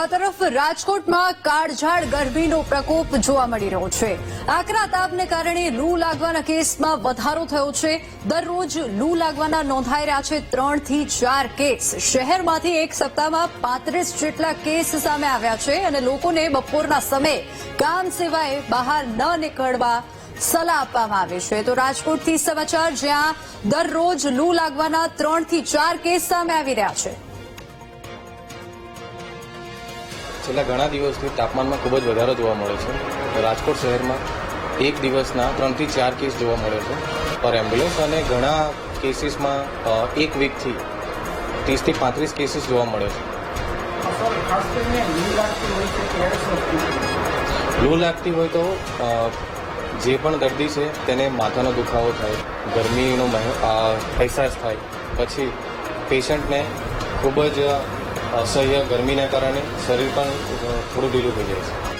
આ તરફ રાજકોટમાં કાળઝાળ ગરમીનો પ્રકોપ જોવા મળી રહ્યો છે. આકરા તાપને કારણે લૂ લાગવાના કેસમાં વધારો થયો છે. દરરોજ લૂ લાગવાના નોંધાઈ રહ્યા છે ત્રણથી ચાર કેસ. શહેરમાંથી એક સપ્તાહમાં પાંત્રીસ જેટલા કેસ સામે આવ્યા છે અને લોકોને બપોરના સમયે કામ સિવાય બહાર ન નીકળવા સલાહ આપવામાં આવી છે. તો રાજકોટથી સમાચાર, જ્યાં દરરોજ લૂ લાગવાના ત્રણથી ચાર કેસ સામે આવી રહ્યા છે. છેલ્લા ઘણા દિવસથી તાપમાનમાં ખૂબ જ વધારો જોવા મળે છે. રાજકોટ શહેરમાં એક દિવસના ત્રણથી ચાર કેસ જોવા મળે છે. પર એમ્બ્યુલન્સ અને ઘણા કેસીસમાં એક વીકથી ત્રીસથી પાંત્રીસ કેસીસ જોવા મળે છે? લૂ લાગતી હોય તો જે પણ દર્દી છે તેને માથાનો દુખાવો થાય, ગરમીનો અહેસાસ થાય. પછી પેશન્ટને ખૂબ જ અસહ્ય ગરમીના કારણે શરીર પણ થોડું ઢીલું થઈ જાય છે.